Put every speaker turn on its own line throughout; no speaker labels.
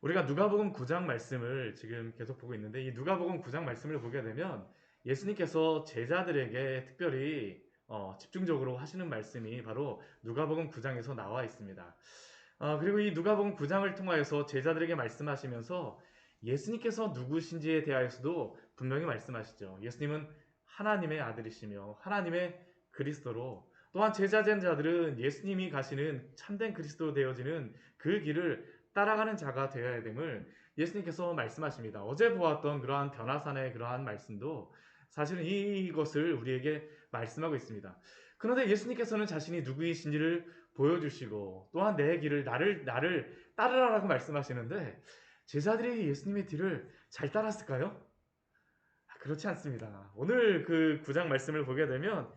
우리가 누가복음 9장 말씀을 지금 계속 보고 있는데 이 누가복음 9장 말씀을 보게 되면 예수님께서 제자들에게 특별히 어, 집중적으로 하시는 말씀이 바로 누가복음 9장에서 나와 있습니다. 어, 그리고 이 누가복음 9장을 통하여서 제자들에게 말씀하시면서 예수님께서 누구신지에 대하여서도 분명히 말씀하시죠. 예수님은 하나님의 아들이시며 하나님의 그리스도로 또한 제자전자들은 예수님이 가시는 참된 그리스도 되어지는 그 길을 따라가는 자가 되어야 됨을 예수님께서 말씀하십니다. 어제 보았던 그러한 변화산의 그러한 말씀도 사실은 이것을 우리에게 말씀하고 있습니다. 그런데 예수님께서는 자신이 누구이신지를 보여주시고 또한 내 길을 나를 나를 따르라라고 말씀하시는데 제자들이 예수님의 뒤를 잘 따랐을까요? 그렇지 않습니다. 오늘 그 구장 말씀을 보게 되면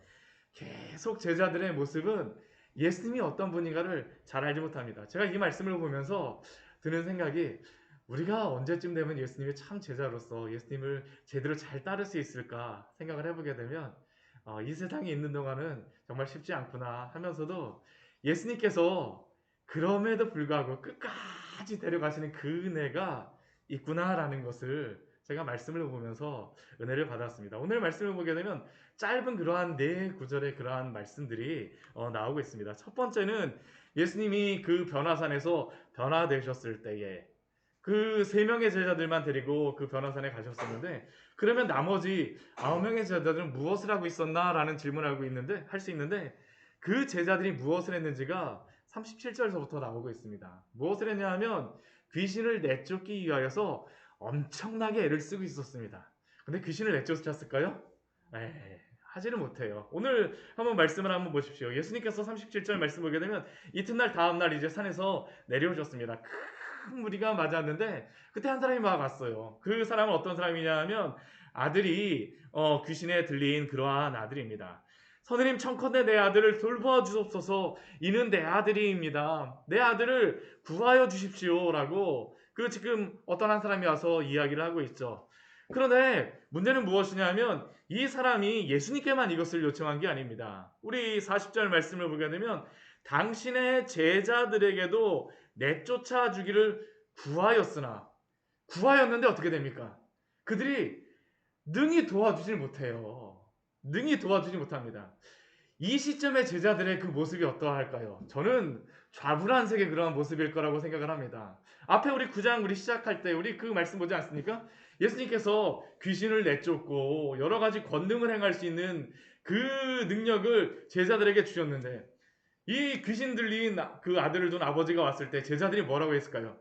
계속 제자들의 모습은 예수님이 어떤 분인가를 잘 알지 못합니다. 제가 이 말씀을 보면서 드는 생각이 우리가 언제쯤 되면 예수님의 참 제자로서 예수님을 제대로 잘 따를 수 있을까 생각을 해보게 되면 어, 이 세상에 있는 동안은 정말 쉽지 않구나 하면서도 예수님께서 그럼에도 불구하고 끝까지 데려가시는 그 은혜가 있구나라는 것을 제가 말씀을 보면서 은혜를 받았습니다. 오늘 말씀을 보게 되면 짧은 그러한 네 구절의 그러한 말씀들이 어, 나오고 있습니다. 첫 번째는 예수님이 그 변화산에서 변화되셨을 때에 그 세 명의 제자들만 데리고 그 변화산에 가셨었는데 그러면 나머지 아홉 명의 제자들은 무엇을 하고 있었나라는 질문을 하고 있는데 할 수 있는데 그 제자들이 무엇을 했는지가 37절에서부터 나오고 있습니다. 무엇을 했냐 하면 귀신을 내쫓기 위하여서 엄청나게 애를 쓰고 있었습니다. 근데 귀신을 내쫓았을까요? 에 하지는 못해요. 오늘 한번 말씀을 한번 보십시오. 예수님께서 37절 말씀 보게 되면 이튿날 다음날 이제 산에서 내려오셨습니다. 큰 무리가 맞았는데 그때 한 사람이 막 왔어요. 그 사람은 어떤 사람이냐 하면 아들이 어, 귀신에 들린 그러한 아들입니다. 선생님 청컨대 내 아들을 돌보아 주옵소서 이는 내 아들이입니다. 내 아들을 구하여 주십시오라고 그 지금 어떤 한 사람이 와서 이야기를 하고 있죠. 그런데 문제는 무엇이냐면 이 사람이 예수님께만 이것을 요청한 게 아닙니다. 우리 40절 말씀을 보게 되면 당신의 제자들에게도 내쫓아 주기를 구하였으나 구하였는데 어떻게 됩니까? 그들이 능히 도와주질 못해요. 능히 도와주지 못합니다. 이 시점에 제자들의 그 모습이 어떠할까요? 저는 좌불안색의 그러한 모습일 거라고 생각을 합니다. 앞에 우리 9장 우리 시작할 때 우리 그 말씀 보지 않습니까? 예수님께서 귀신을 내쫓고 여러 가지 권능을 행할 수 있는 그 능력을 제자들에게 주셨는데 이 귀신 들린 그 아들을 둔 아버지가 왔을 때 제자들이 뭐라고 했을까요?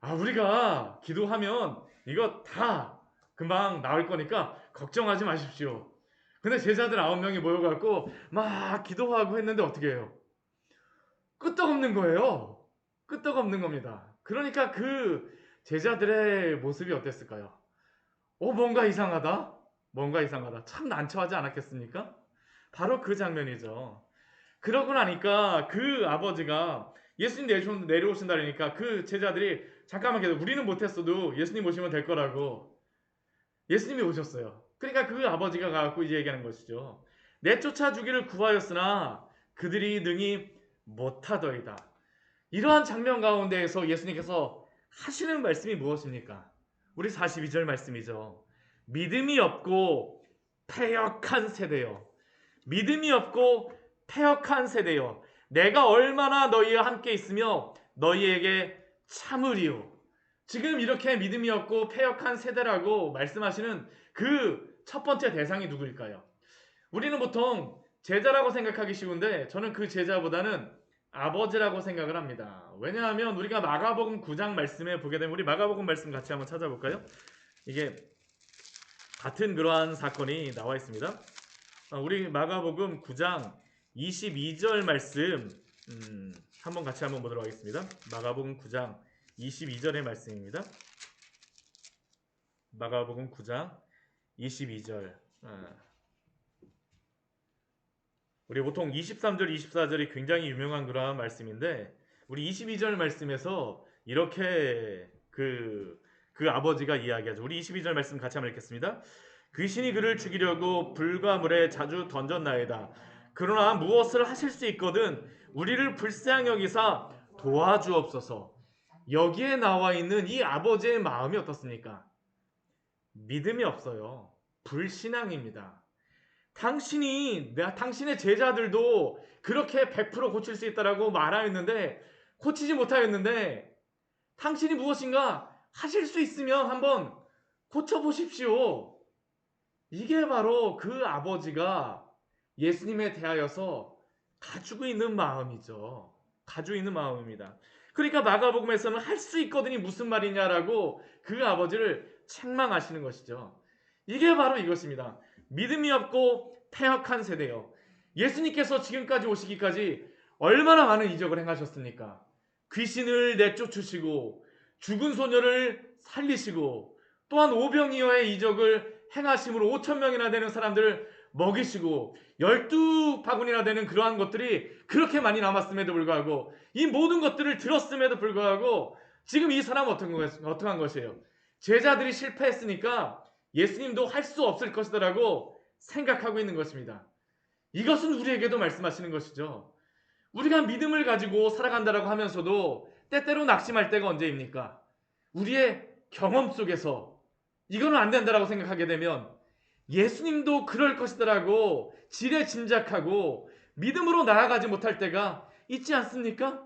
아, 우리가 기도하면 이거 다 금방 나올 거니까 걱정하지 마십시오. 근데 제자들 아홉 명이 모여갖고 막 기도하고 했는데 어떻게 해요? 끄떡없는 거예요. 끄떡없는 겁니다. 그러니까 그 제자들의 모습이 어땠을까요? 어, 뭔가 이상하다? 뭔가 이상하다. 참 난처하지 않았겠습니까? 바로 그 장면이죠. 그러고 나니까 그 아버지가 예수님 내려오신다니까 그 제자들이 잠깐만 기다려. 우리는 못했어도 예수님 오시면 될 거라고. 예수님이 오셨어요. 그러니까 그 아버지가 가갖고 이제 얘기하는 것이죠. 내쫓아 주기를 구하였으나 그들이 능히 못하더이다. 이러한 장면 가운데에서 예수님께서 하시는 말씀이 무엇입니까? 우리 42절 말씀이죠. 믿음이 없고 패역한 세대요. 믿음이 없고 패역한 세대요. 내가 얼마나 너희와 함께 있으며 너희에게 참으리요. 지금 이렇게 믿음이 없고 패역한 세대라고 말씀하시는 그 첫 번째 대상이 누구일까요? 우리는 보통 제자라고 생각하기 쉬운데 저는 그 제자보다는 아버지라고 생각을 합니다. 왜냐하면 우리가 마가복음 9장 말씀에 보게 되면 우리 마가복음 말씀 같이 한번 찾아볼까요? 이게 같은 그러한 사건이 나와 있습니다. 어, 우리 마가복음 9장 22절 말씀 음, 한번 같이 한번 보도록 하겠습니다. 마가복음 9장 22절의 말씀입니다. 마가복음 9장 22절. 우리 보통 23절, 24절이 굉장히 유명한 그러한 말씀인데 우리 22절 말씀에서 이렇게 그, 그 아버지가 이야기하죠. 우리 22절 말씀 같이 한번 읽겠습니다. 귀신이 그를 죽이려고 불과 물에 자주 던졌나이다. 그러나 무엇을 하실 수 있거든 우리를 불쌍히 여기사 도와주옵소서. 여기에 나와 있는 이 아버지의 마음이 어떻습니까? 믿음이 없어요. 불신앙입니다. 당신이 내가 당신의 제자들도 그렇게 100% 고칠 수 있다라고 말하였는데 고치지 못하였는데 당신이 무엇인가 하실 수 있으면 한번 고쳐 보십시오. 이게 바로 그 아버지가 예수님에 대하여서 가지고 있는 마음이죠. 가지고 있는 마음입니다. 그러니까 마가복음에서는 할 수 있거든이 무슨 말이냐라고 그 아버지를 책망하시는 것이죠. 이게 바로 이것입니다. 믿음이 없고 패역한 세대요. 예수님께서 지금까지 오시기까지 얼마나 많은 이적을 행하셨습니까? 귀신을 내쫓으시고 죽은 소녀를 살리시고 또한 오병이어의 이적을 행하심으로 5천 명이나 되는 사람들을 먹이시고 열두 바구니나 되는 그러한 것들이 그렇게 많이 남았음에도 불구하고 이 모든 것들을 들었음에도 불구하고 지금 이 사람은 어떤, 거, 어떤 것이에요? 제자들이 실패했으니까 예수님도 할 수 없을 것이다라고 생각하고 있는 것입니다. 이것은 우리에게도 말씀하시는 것이죠. 우리가 믿음을 가지고 살아간다라고 하면서도 때때로 낙심할 때가 언제입니까? 우리의 경험 속에서 이거는 안 된다라고 생각하게 되면 예수님도 그럴 것이다라고 지레 짐작하고 믿음으로 나아가지 못할 때가 있지 않습니까?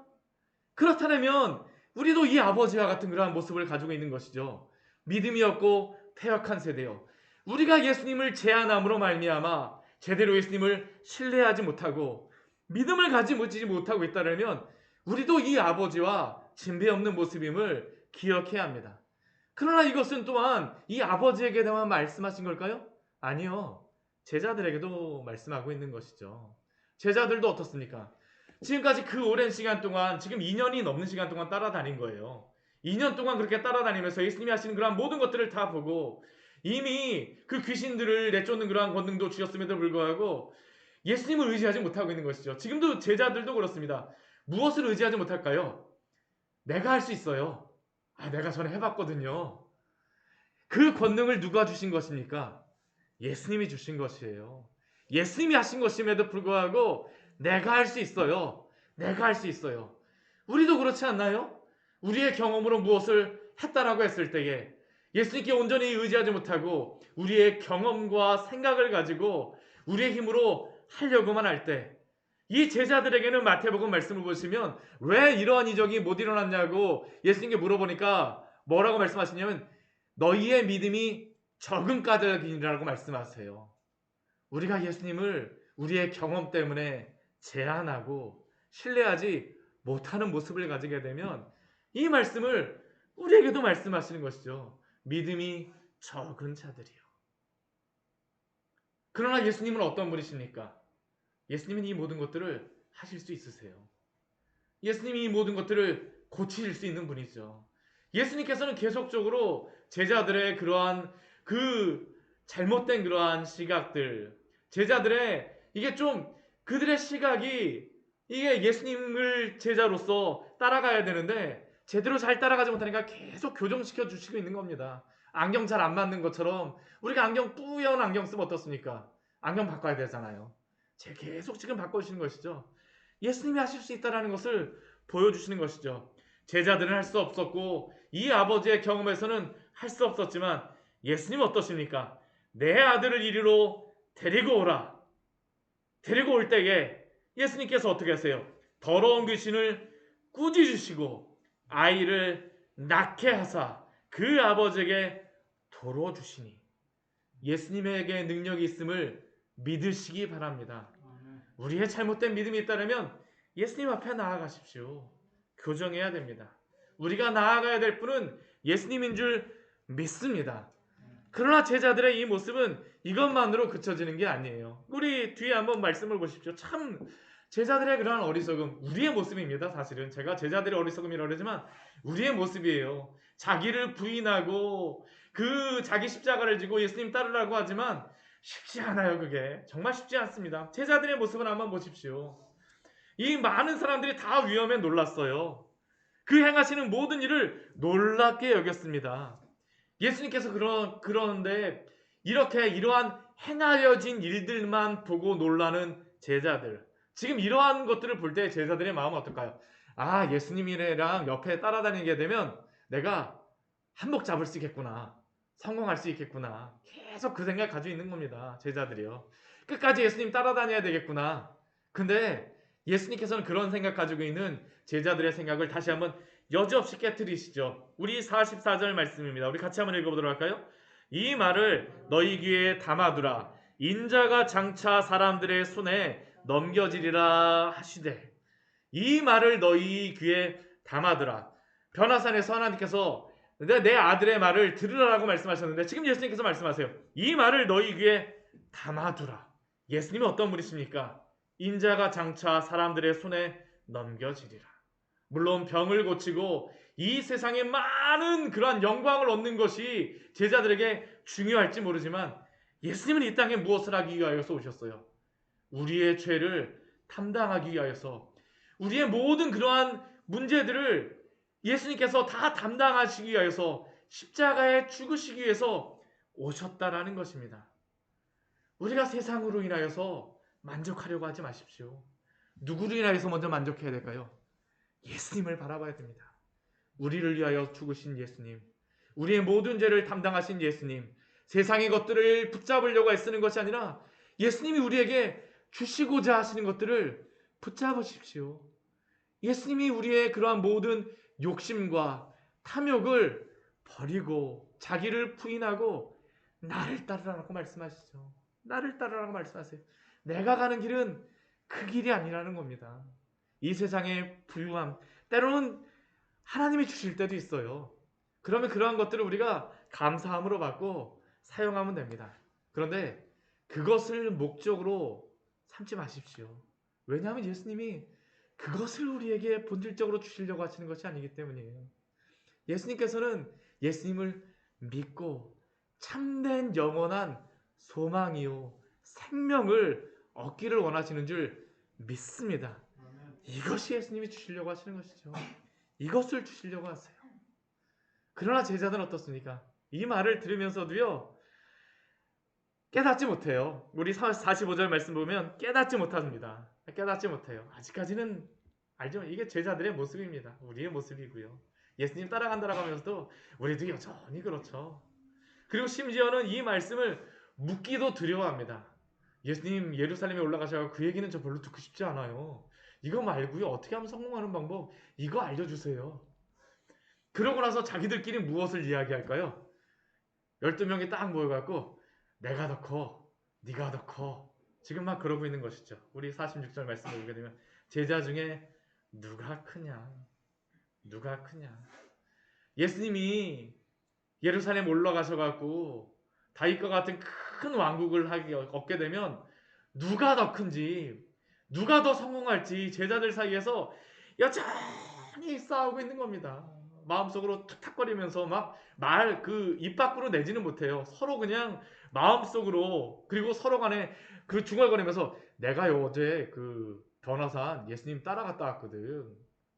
그렇다면 우리도 이 아버지와 같은 그러한 모습을 가지고 있는 것이죠. 믿음이 없고 패역한 세대요. 우리가 예수님을 제안함으로 말미암아 제대로 예수님을 신뢰하지 못하고 믿음을 가지지 못하고 있다면 우리도 이 아버지와 진배 없는 모습임을 기억해야 합니다. 그러나 이것은 또한 이 아버지에게만 말씀하신 걸까요? 아니요. 제자들에게도 말씀하고 있는 것이죠. 제자들도 어떻습니까? 지금까지 그 오랜 시간 동안 지금 2년이 넘는 시간 동안 따라다닌 거예요. 2년 동안 그렇게 따라다니면서 예수님이 하시는 그러한 모든 것들을 다 보고 이미 그 귀신들을 내쫓는 그러한 권능도 주셨음에도 불구하고 예수님을 의지하지 못하고 있는 것이죠. 지금도 제자들도 그렇습니다. 무엇을 의지하지 못할까요? 내가 할 수 있어요. 아, 내가 전에 해봤거든요. 그 권능을 누가 주신 것입니까? 예수님이 주신 것이에요. 예수님이 하신 것임에도 불구하고 내가 할 수 있어요. 내가 할 수 있어요. 우리도 그렇지 않나요? 우리의 경험으로 무엇을 했다라고 했을 때에 예수님께 온전히 의지하지 못하고 우리의 경험과 생각을 가지고 우리의 힘으로 하려고만 할 때 이 제자들에게는 마태복음 말씀을 보시면 왜 이러한 이적이 못 일어났냐고 예수님께 물어보니까 뭐라고 말씀하시냐면 너희의 믿음이 적은 까닭이라고 말씀하세요. 우리가 예수님을 우리의 경험 때문에 제한하고 신뢰하지 못하는 모습을 가지게 되면 이 말씀을 우리에게도 말씀하시는 것이죠. 믿음이 적은 자들이요. 그러나 예수님은 어떤 분이십니까? 예수님은 이 모든 것들을 하실 수 있으세요. 예수님이 이 모든 것들을 고치실 수 있는 분이죠. 예수님께서는 계속적으로 제자들의 그러한 그 잘못된 그러한 시각들, 제자들의 이게 좀 그들의 시각이 이게 예수님을 제자로서 따라가야 되는데 제대로 잘 따라가지 못하니까 계속 교정시켜 주시고 있는 겁니다. 안경 잘 안 맞는 것처럼 우리가 안경 뿌연 안경 쓰면 어떻습니까? 안경 바꿔야 되잖아요. 제 계속 지금 바꿔주시는 것이죠. 예수님이 하실 수 있다는 것을 보여주시는 것이죠. 제자들은 할 수 없었고 이 아버지의 경험에서는 할 수 없었지만 예수님 어떠십니까? 내 아들을 이리로 데리고 오라. 데리고 올 때에 예수님께서 어떻게 하세요? 더러운 귀신을 꾸짖으시고 아이를 낳게 하사 그 아버지에게 도로 주시니 예수님에게 능력이 있음을 믿으시기 바랍니다. 우리의 잘못된 믿음이 있다면 예수님 앞에 나아가십시오. 교정해야 됩니다. 우리가 나아가야 될 분은 예수님인 줄 믿습니다. 그러나 제자들의 이 모습은 이것만으로 그쳐지는 게 아니에요. 우리 뒤에 한번 말씀을 보십시오. 참 제자들의 그러한 어리석음, 우리의 모습입니다. 사실은 제가 제자들의 어리석음이라고 그러지만 우리의 모습이에요. 자기를 부인하고 그 자기 십자가를 지고 예수님 따르라고 하지만 쉽지 않아요. 그게 정말 쉽지 않습니다. 제자들의 모습을 한번 보십시오. 이 많은 사람들이 다 위험에 놀랐어요. 그 행하시는 모든 일을 놀랍게 여겼습니다. 예수님께서 그러, 그러는데 이렇게 이러한 행하여진 일들만 보고 놀라는 제자들. 지금 이러한 것들을 볼 때 제자들의 마음은 어떨까요? 아, 예수님이랑 옆에 따라다니게 되면 내가 한복 잡을 수 있겠구나. 성공할 수 있겠구나. 계속 그 생각 가지고 있는 겁니다. 제자들이요. 끝까지 예수님 따라다녀야 되겠구나. 근데 예수님께서는 그런 생각 가지고 있는 제자들의 생각을 다시 한번 여지없이 깨뜨리시죠. 우리 44절 말씀입니다. 우리 같이 한번 읽어보도록 할까요? 이 말을 너희 귀에 담아두라. 인자가 장차 사람들의 손에 넘겨지리라 하시되 이 말을 너희 귀에 담아두라. 변화산에서 하나님께서 내, 내 아들의 말을 들으라고 말씀하셨는데 지금 예수님께서 말씀하세요. 이 말을 너희 귀에 담아두라. 예수님은 어떤 분이십니까? 인자가 장차 사람들의 손에 넘겨지리라. 물론 병을 고치고 이 세상에 많은 그러한 영광을 얻는 것이 제자들에게 중요할지 모르지만 예수님은 이 땅에 무엇을 하기 위하여서 오셨어요? 우리의 죄를 담당하기 위하여서 우리의 모든 그러한 문제들을 예수님께서 다 담당하시기 위하여서 십자가에 죽으시기 위해서 오셨다라는 것입니다. 우리가 세상으로 인하여서 만족하려고 하지 마십시오. 누구로 인하여서 먼저 만족해야 될까요? 예수님을 바라봐야 됩니다. 우리를 위하여 죽으신 예수님, 우리의 모든 죄를 담당하신 예수님, 세상의 것들을 붙잡으려고 애쓰는 것이 아니라 예수님이 우리에게 주시고자 하시는 것들을 붙잡으십시오. 예수님이 우리의 그러한 모든 욕심과 탐욕을 버리고 자기를 부인하고 나를 따르라고 말씀하시죠. 나를 따르라고 말씀하세요. 내가 가는 길은 그 길이 아니라는 겁니다. 이 세상의 부유함, 때로는 하나님이 주실 때도 있어요. 그러면 그러한 것들을 우리가 감사함으로 받고 사용하면 됩니다. 그런데 그것을 목적으로 삼지 마십시오. 왜냐하면 예수님이 그것을 우리에게 본질적으로 주시려고 하시는 것이 아니기 때문이에요. 예수님께서는 예수님을 믿고 참된 영원한 소망이요 생명을 얻기를 원하시는 줄 믿습니다. 이것이 예수님이 주시려고 하시는 것이죠. 이것을 주시려고 하세요. 그러나 제자들은 어떻습니까? 이 말을 들으면서도요, 깨닫지 못해요. 우리 45절 말씀 보면 깨닫지 못합니다. 깨닫지 못해요. 아직까지는 알죠? 이게 제자들의 모습입니다. 우리의 모습이고요. 예수님 따라간다라고 하면서도 우리도 여전히 그렇죠. 그리고 심지어는 이 말씀을 묻기도 두려워합니다. 예수님 예루살렘에 올라가셔서 그 얘기는 저 별로 듣고 싶지 않아요. 이거 말고요. 어떻게 하면 성공하는 방법 이거 알려주세요. 그러고 나서 자기들끼리 무엇을 이야기할까요? 12명이 딱 모여갖고 내가 더 커, 네가 더 커. 지금 막 그러고 있는 것이죠. 우리 46절 말씀을 보게 되면 제자 중에 누가 크냐? 누가 크냐? 예수님이 예루살렘 올라가셔 갖고 다윗과 같은 큰 왕국을 하기 얻게 되면 누가 더 큰지 누가 더 성공할지 제자들 사이에서 여전히 싸우고 있는 겁니다. 마음속으로 툭탁거리면서 막 말 그 입 밖으로 내지는 못해요. 서로 그냥 마음속으로 그리고 서로 간에 그 중얼거리면서 내가 어제 그 변화산 예수님 따라갔다 왔거든.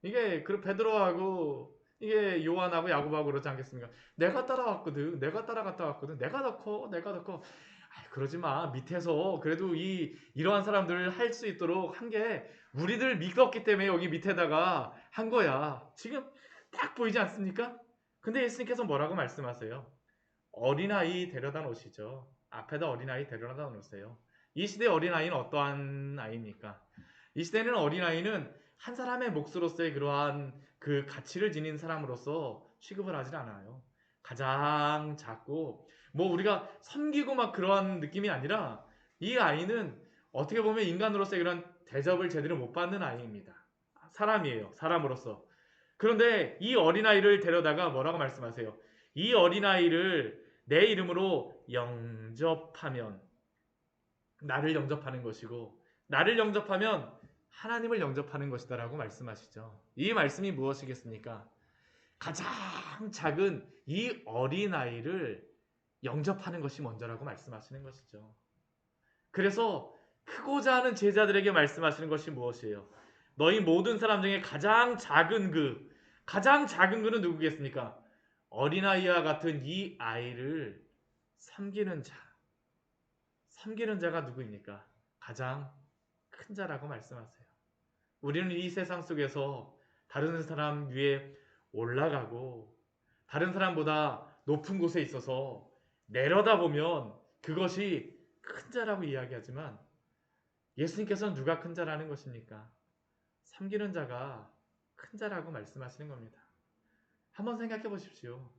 이게 그 베드로하고 이게 요한하고 야곱하고 그러지 않겠습니까? 내가 따라왔거든. 내가 따라갔다 왔거든. 내가 더 커. 내가 더 커. 그러지 마. 밑에서 그래도 이 이러한 사람들을 할 수 있도록 한 게 우리들 믿었기 때문에 여기 밑에다가 한 거야. 지금 딱 보이지 않습니까? 근데 예수님께서 뭐라고 말씀하세요? 어린아이 데려다 놓으시죠. 앞에다 어린아이 데려다 놓으세요. 이 시대 어린아이는 어떠한 아이입니까? 이 시대는 어린아이는 한 사람의 몫으로서의 그러한 그 가치를 지닌 사람으로서 취급을 하질 않아요. 가장 작고 뭐 우리가 섬기고 막 그러한 느낌이 아니라 이 아이는 어떻게 보면 인간으로서의 그런 대접을 제대로 못 받는 아이입니다. 사람이에요. 사람으로서. 그런데 이 어린아이를 데려다가 뭐라고 말씀하세요? 이 어린아이를 내 이름으로 영접하면 나를 영접하는 것이고 나를 영접하면 하나님을 영접하는 것이다라고 말씀하시죠. 이 말씀이 무엇이겠습니까? 가장 작은 이 어린아이를 영접하는 것이 먼저라고 말씀하시는 것이죠. 그래서 크고자 하는 제자들에게 말씀하시는 것이 무엇이에요? 너희 모든 사람 중에 가장 작은 그, 가장 작은 그는 누구겠습니까? 어린아이와 같은 이 아이를 섬기는 자. 섬기는 자가 누구입니까? 가장 큰 자라고 말씀하세요. 우리는 이 세상 속에서 다른 사람 위에 올라가고 다른 사람보다 높은 곳에 있어서 내려다보면 그것이 큰 자라고 이야기하지만 예수님께서는 누가 큰 자라는 것입니까? 섬기는 자가 큰 자라고 말씀하시는 겁니다. 한번 생각해 보십시오.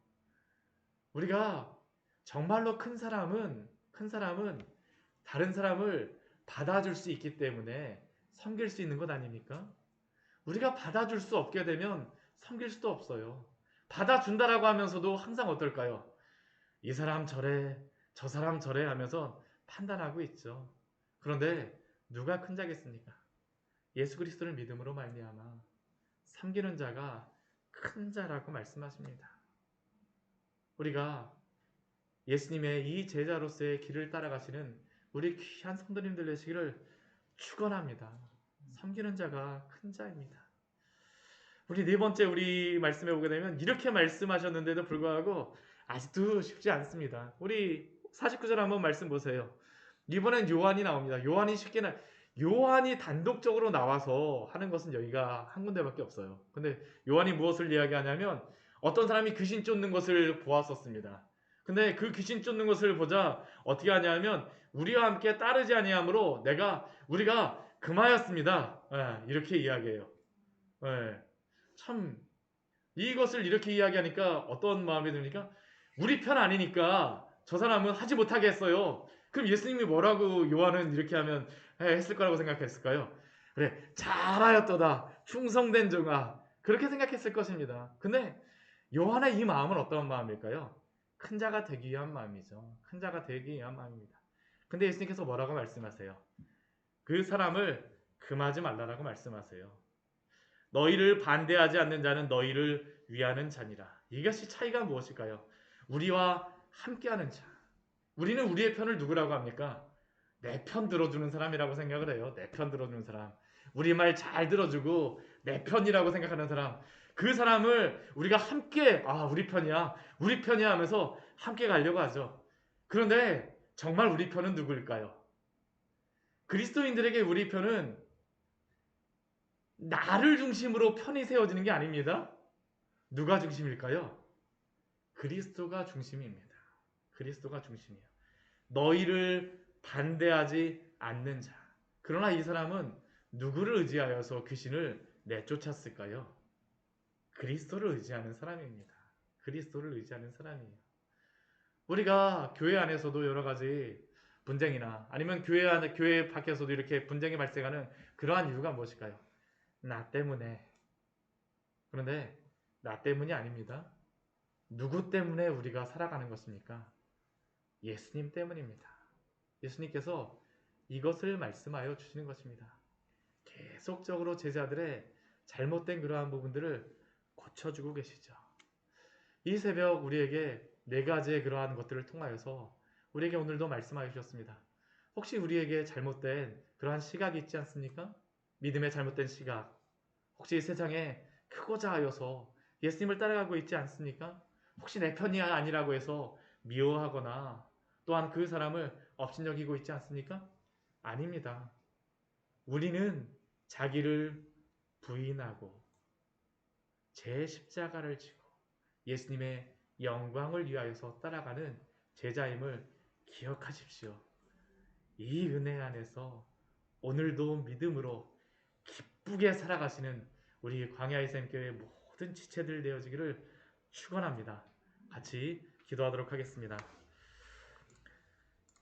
우리가 정말로 큰 사람은 큰 사람은 다른 사람을 받아줄 수 있기 때문에 섬길 수 있는 것 아닙니까? 우리가 받아줄 수 없게 되면 섬길 수도 없어요. 받아준다라고 하면서도 항상 어떨까요? 이 사람 저래, 저 사람 저래 하면서 판단하고 있죠. 그런데 누가 큰 자겠습니까? 예수 그리스도를 믿음으로 말미암아 섬기는 자가 큰 자라고 말씀하십니다. 우리가 예수님의 이 제자로서의 길을 따라가시는 우리 귀한 성도님들 되시기를 축원합니다. 섬기는 자가 큰 자입니다. 우리 네 번째 우리 말씀해 보게 되면 이렇게 말씀하셨는데도 불구하고 아직도 쉽지 않습니다. 우리 49절 한번 말씀 보세요. 이번엔 요한이 나옵니다. 요한이 쉽게 나 요한이 단독적으로 나와서 하는 것은 여기가 한 군데밖에 없어요. 근데 요한이 무엇을 이야기하냐면 어떤 사람이 귀신 쫓는 것을 보았었습니다. 근데 그 귀신 쫓는 것을 보자 어떻게 하냐면 우리와 함께 따르지 아니하므로 내가 우리가 금하였습니다. 예, 이렇게 이야기해요. 예, 참 이것을 이렇게 이야기하니까 어떤 마음이 듭니까? 우리 편 아니니까 저 사람은 하지 못하게 했어요. 그럼 예수님이 뭐라고 요한은 이렇게 하면 했을 거라고 생각했을까요? 그래 잘하였도다 충성된 종아 그렇게 생각했을 것입니다. 근데 요한의 이 마음은 어떤 마음일까요? 큰 자가 되기 위한 마음이죠. 큰 자가 되기 위한 마음입니다. 근데 예수님께서 뭐라고 말씀하세요? 그 사람을 금하지 말라라고 말씀하세요. 너희를 반대하지 않는 자는 너희를 위하는 자니라. 이것이 차이가 무엇일까요? 우리와 함께하는 자. 우리는 우리의 편을 누구라고 합니까? 내 편 들어주는 사람이라고 생각을 해요. 내 편 들어주는 사람. 우리 말 잘 들어주고 내 편이라고 생각하는 사람. 그 사람을 우리가 함께 아 우리 편이야 우리 편이야 하면서 함께 가려고 하죠. 그런데 정말 우리 편은 누구일까요? 그리스도인들에게 우리 편은 나를 중심으로 편이 세워지는 게 아닙니다. 누가 중심일까요? 그리스도가 중심입니다. 그리스도가 중심이에요. 너희를 반대하지 않는 자. 그러나 이 사람은 누구를 의지하여서 귀신을 내쫓았을까요? 그리스도를 의지하는 사람입니다. 그리스도를 의지하는 사람이에요. 우리가 교회 안에서도 여러 가지 분쟁이나 아니면 교회 안에 교회 밖에서도 이렇게 분쟁이 발생하는 그러한 이유가 무엇일까요? 나 때문에. 그런데 나 때문이 아닙니다. 누구 때문에 우리가 살아가는 것입니까? 예수님 때문입니다. 예수님께서 이것을 말씀하여 주시는 것입니다. 계속적으로 제자들의 잘못된 그러한 부분들을 고쳐주고 계시죠. 이 새벽 우리에게 네 가지의 그러한 것들을 통하여서 우리에게 오늘도 말씀하여 주셨습니다. 혹시 우리에게 잘못된 그러한 시각이 있지 않습니까? 믿음의 잘못된 시각. 혹시 이 세상에 크고자 하여서 예수님을 따라가고 있지 않습니까? 혹시 내 편이 아니라고 해서 미워하거나 또한 그 사람을 업신여기고 있지 않습니까? 아닙니다. 우리는 자기를 부인하고 제 십자가를 지고 예수님의 영광을 위하여서 따라가는 제자임을 기억하십시오. 이 은혜 안에서 오늘도 믿음으로 기쁘게 살아가시는 우리 광야의 샘교회 모든 지체들 되어지기를 축원합니다. 같이 기도하도록 하겠습니다.